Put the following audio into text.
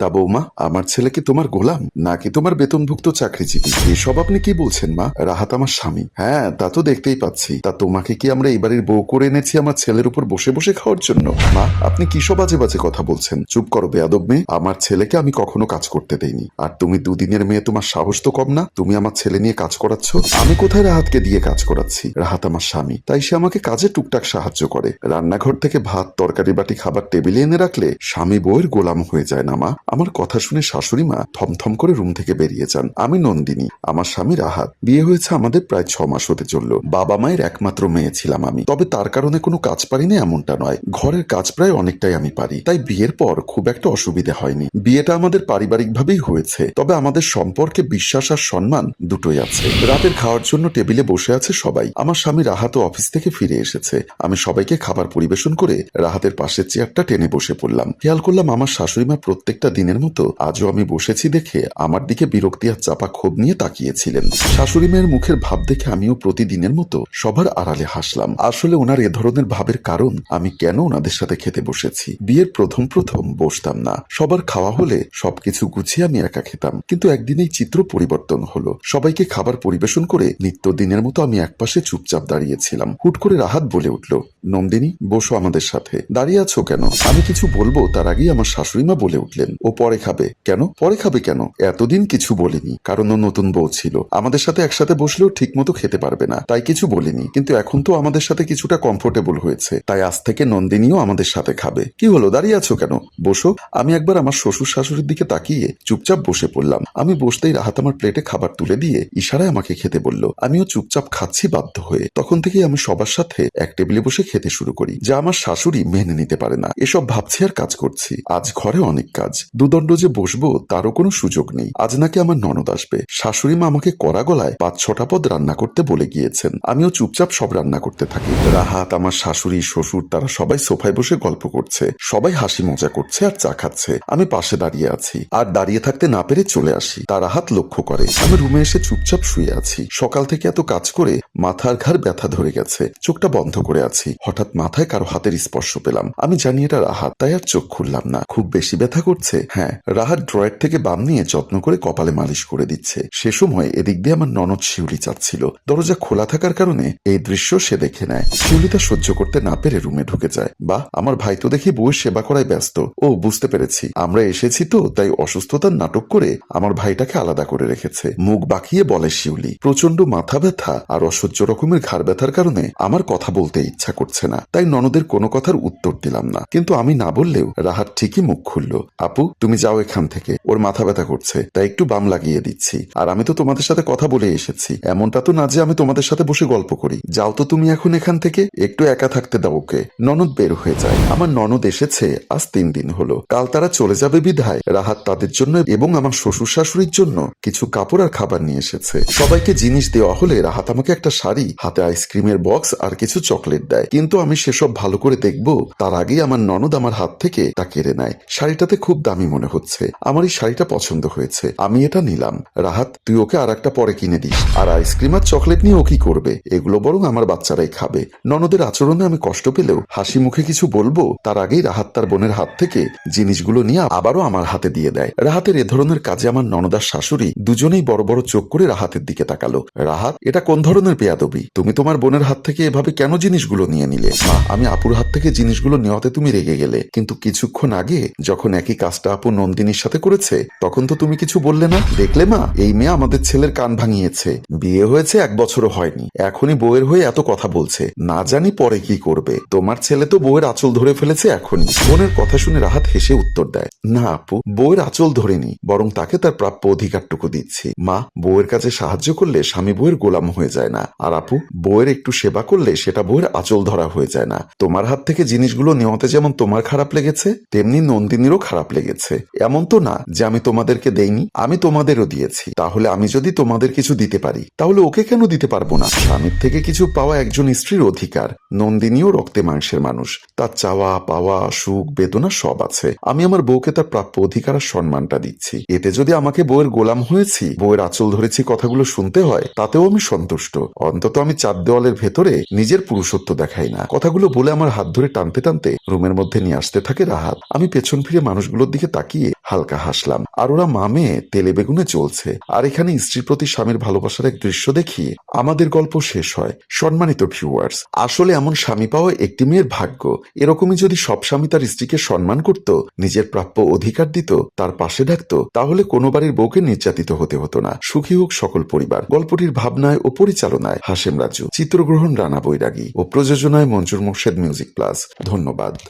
তা বৌমা, আমার ছেলে কি তোমার গোলাম, নাকি তোমার বেতনভুক্ত চাকরিজীবী? এসব আপনি কি বলছেন, মা? রাহাত আমার স্বামী। হ্যাঁ তা তো দেখতেই পাচ্ছি। তা তোমাকে কি আমরা এবারের বউ করে এনেছি আমার ছেলের উপর বসে বসে খাওয়ার জন্য? মা, আপনি কি সব বাজে বাজে কথা বলছেন? চুপ করো, বেয়াদব মেয়ে। আমার ছেলেকে আমি কখনো কাজ করতে দেইনি। আর তুমি দুদিনের মেয়ে, তোমার সাহস তো কম না? তুমি আমার ছেলে নিয়ে কাজ করাচ্ছ? আমি কোথায় রাহাতকে দিয়ে কাজ করাচ্ছি? রাহাত আমার স্বামী। তাই সে আমাকে কাজে টুকটাক সাহায্য করে। রান্নাঘর থেকে ভাত, তরকারি বাটি, খাবার টেবিলে এনে রাখলে স্বামী বউয়ের গোলাম হয়ে যায় না, মা? আমার কথা শুনে শাশুড়ি মা থমথম করে রুম থেকে বেরিয়ে যান। আমি নন্দিনী, আমার স্বামী রাহাত। বিয়ে হয়েছে আমাদের প্রায় ছ মাস হতে চলল। বাবা মায়ের একমাত্র মেয়ে ছিলাম আমি। তবে তার কারণে কোনো কাজ পারি না এমনটা নয়। ঘরের কাজ প্রায় অনেকটাই আমি পারি। তাই বিয়ের পর খুব একটা অসুবিধা হয়নি। বিয়েটা আমাদের পারিবারিকভাবেই হয়েছে। তবে আমাদের সম্পর্কে বিশ্বাস আর সম্মান দুটোই আছে। রাতের খাওয়ার জন্য টেবিলে বসে আছে সবাই। আমার স্বামী রাহাত অফিস থেকে ফিরে এসেছে। আমি সবাইকে খাবার পরিবেশন করে রাহাতের পাশের চেয়ারটা টেনে বসে পড়লাম। খেয়াল করলাম আমার শাশুড়ি মা প্রত্যেকটা দিনের মতো আজও আমি বসেছি দেখে আমার দিকে বিরক্তি আর চাপা ক্ষোভ নিয়ে তাকিয়েছিলেন। শাশুড়ি মায়ের মুখের ভাব দেখে আমিও প্রতিদিনের মতো সবার আড়ালে হাসলাম। আসলে ওনার এ ধরনের ভাবের কারণ আমি কেন ওনাদের সাথে খেতে বসেছি? বিয়ের প্রথম প্রথম বসতাম না। সবার খাওয়া হলে সবকিছু গুছিয়ে আমি একা খেতাম। কিন্তু একদিন এই চিত্র পরিবর্তন হলো। সবাইকে খাবার পরিবেশন করে নিত্যদিনের মতো আমি একপাশে চুপচাপ দাঁড়িয়েছিলাম। হুট করে রাহাত বলে উঠল, নন্দিনী, বসো আমাদের সাথে। দাঁড়িয়ে আছো কেন? আমি কিছু বলব তার আগেই আমার শাশুড়ি মা বলে উঠলেন। ও পরে খাবে। কেন? পরে খাবে কেন? এতদিন কিছু বলিনি, কারণ ও নতুন বউ ছিল। আমাদের সাথে একসাথে বসলেও ঠিক মতো খেতে পারবে না, তাই কিছু বলিনি। কিন্তু এখন তো আমাদের সাথে কিছুটা কমফোর্টেবল হয়েছে, তাই আজ থেকে নন্দিনীও আমাদের সাথে খাবে। কি হলো, দাঁড়িয়ে আছো কেন? বসো। আমি একবার আমার শ্বশুর শাশুড়ির দিকে তাকিয়ে চুপচাপ বসে পড়লাম। আমি বসতেই রাহাত আমার প্লেটে খাবার তুলে দিয়ে ইশারায় আমাকে খেতে বলল, আমিও চুপচাপ খাচ্ছি বাধ্য হয়ে। তখন থেকেই আমি সবার সাথে এক টেবিলে বসে খেতে শুরু করি, যা আমার শাশুড়ি মেনে নিতে পারে না। এসব ভাবছি আর কাজ করছি। আজ ঘরে অনেক কাজ। দুদণ্ড যে বসবো, তারও কোনো সুযোগ নেই। আজ নাকি আমার ননদ আসবে। শাশুড়ি মা আমাকে কড়া গলায় পাঁচ ছটা পদ রান্না করতে বলে গিয়েছেন। আমিও চুপচাপ সব রান্না করতে থাকি। রাহাত, আমার শাশুড়ি, শ্বশুর, তারা সবাই সোফায় বসে গল্প করছে। সবাই হাসি মজা করছে আর চা খাচ্ছে। আমি পাশে দাঁড়িয়ে আছি। আর দাঁড়িয়ে থাকতে না পেরে চলে আসি। তার হাত লক্ষ্য করে। আমি রুমে এসে চুপচাপ শুয়ে আছি। সকাল থেকে এত কাজ করে মাথার ঘাড় ব্যথা ধরে গেছে। চোখটা বন্ধ করে আছি। হঠাৎ মাথায় কারও হাতের স্পর্শ পেলাম। আমি জানি এটা রাহাত, তাই আর চোখ খুললাম না। খুব বেশি ব্যথা করছে। হ্যাঁ রাহাত ড্রয়ের থেকে বাম নিয়ে যত্ন করে কপালে মালিশ করে দিচ্ছে। সে সময় এদিক দিয়ে আমার ননদ শিউলি চাচ্ছিল। দরজা খোলা থাকার কারণে এই দৃশ্য সে দেখে নেয়। শিউলি তা সহ্য করতে না পেরে রুমে ঢুকে যায়। বা আমার ভাই তো দেখি বউয়ের সেবা করায় ব্যস্ত। ও, বুঝতে পেরেছি। আমরা এসেছি তো, তাই অসুস্থতার নাটক করে আমার ভাইটাকে আলাদা করে রেখেছে। মুখ বাঁকিয়ে বলে শিউলি প্রচণ্ড মাথা ব্যথা আর অসহ্য রকমের ঘাড় ব্যথার কারণে আমার কথা বলতে ইচ্ছা করছে না। তাই ননদের কোনো কথার উত্তর দিলাম না। কিন্তু আমি না বললেও রাহাত ঠিকই মুখ খুলল। আপু তুমি যাও এখান থেকে। ওর মাথা ব্যথা করছে, তাই একটু বাম লাগিয়ে দিচ্ছি। আর আমি তো তোমাদের সাথে কথা বলে এসেছি। এমনটা তো না যে আমি তোমাদের সাথে বসে গল্প করি। যাও তো তুমি এখন এখান থেকে, একটু একা থাকতে দাও ওকে। ননদ বের হয়ে যায়। আমার ননদ এসেছে, আজ তিন দিন হলো। কাল তারা চলে যাবে বিধায়। রাহাত তাদের জন্য এবং আমার শ্বশুর শাশুড়ির জন্য কিছু কাপড় আর খাবার নিয়ে এসেছে। সবাইকে জিনিস দেওয়া হলে রাহাত আমাকে একটা শাড়ি, হাতে আইসক্রিমের বক্স আর কিছু চকলেট দেয়। কিন্তু আমি সেসব ভালো করে দেখব, তার আগেই আমার ননদ আমার হাত থেকে তা কেড়ে নেয়। শাড়িটাতে খুব দামি মনে হচ্ছে। আমার এই শাড়িটা পছন্দ হয়েছে। আমি এটা নিলাম। রাহাত, তুই ওকে আর একটা পরে কিনে দিস। আর আইসক্রিম আর চকলেট নিয়ে ও কি করবে? এগুলো বরং আমার বাচ্চারাই খাবে। ননদের আচরণে আমি কষ্ট পেলেও হাসি মুখে কিছু বলব, তার আগেই রাহাত তার বোনের হাত থেকে জিনিসগুলো নিয়ে আবারও আমার হাতে দিয়ে দেয়। রাহাতের এ ধরনের কাজে আমার ননদার শাশুড়ি দুজনেই বড় বড় চোখ করে রাহাতের দিকে তাকালো। রাহাত, এটা কোন ধরনের পেয়াদবি তুমি তোমার বোনের হাত থেকে এভাবে কেন জিনিসগুলো নিয়ে নিলে? মা, আমি আপুর হাত থেকে জিনিসগুলো নেওয়াতে তুমি রেগে গেলে। কিন্তু কিছুক্ষণ আগে, যখন একই কাজটা আপু নন্দিনীর সাথে করেছে? তখন তো তুমি কিছু বললে না। দেখলে মা, এই মেয়ে আমাদের ছেলের কান ভাঙিয়েছে। বিয়ে হয়েছে এক বছরও হয়নি। এখনই বউয়ের হয়ে এত কথা বলছে। না জানি পরে কি করবে। তোমার ছেলে তো বউয়ের আঁচল ধরে ফেলেছে এখনই। বোনের কথা শুনে রাহাত হেসে উত্তর দেয়, না আপু, বউয়ের আঁচল ধরেনি, বরং তাকে তার প্রাপ্য অধিকারটুকু দিচ্ছি। মা, বউয়ের কাছে সাহায্য করলে স্বামী বউয়ের গোলাম হয়ে যায় না। আর আপু, বউয়ের একটু সেবা করলে সেটা বউয়ের আঁচল ধরা হয়ে যায় না। তোমার হাত থেকে জিনিসগুলো নেওয়াতে যেমন তোমার খারাপ লেগেছে, তেমনি নন্দিনীরও খারাপ লেগেছে। এমন তো না যে আমি তোমাদেরকে দেইনি, আমি তোমাদেরও দিয়েছি। তাহলে আমি যদি তোমাদের কিছু দিতে পারি, তাহলে ওকে কেন দিতে পারব না? স্বামীর থেকে কিছু পাওয়া একজন স্ত্রীর অধিকার। নন্দিনীও রক্তে মাংসের মানুষ। তার চাওয়া, পাওয়া, সুখ, বেদনা সব আছে। আমি আমার বউকে তার প্রাপ্য অধিকার আর সম্মানটা দিচ্ছি। এতে যদি আমাকে বউয়ের গোলাম হয়েছি, বউয়ের আঁচল ধরেছি, কথাগুলো শুনতে হয়, তাতেও আমি সন্তুষ্ট। অন্তত আমি চার দেওয়ালের ভেতরে নিজের পুরুষত্ব দেখাই না। কথাগুলো বলে আমার হাত ধরে টানতে টানতে রুমের মধ্যে নিয়ে আসতে থাকে রাহাত। আমি পেছন ফিরে মানুষগুলোর দিকে তাকিয়ে হালকা হাসলাম। আর ওরা মামে তেলে বেগুনে চলছে আর এখানে স্ত্রীর প্রতি স্বামীর ভালোবাসার এক দৃশ্য দেখিয়ে আমাদের গল্প শেষ হয়। সম্মানিত ভিউয়ার্স আসলে এমন স্বামী পাওয়া একটি মেয়ের ভাগ্য। এরকমই যদি সব স্বামী তার স্ত্রীকে সম্মান করত, নিজের প্রাপ্য অধিকার দিত, তার পাশে ডাকত তাহলে কোনো বাড়ির বউকে নির্যাতিত হতে হতো না। সুখী হোক সকল পরিবার। গল্পটির ভাবনায় ও পরিচালনায় হাসেম রাজু, চিত্রগ্রহণ রানা বৈরাগী ও প্রযোজনায় মঞ্জুর মোর্শেদ মিউজিক প্লাস ধন্যবাদ।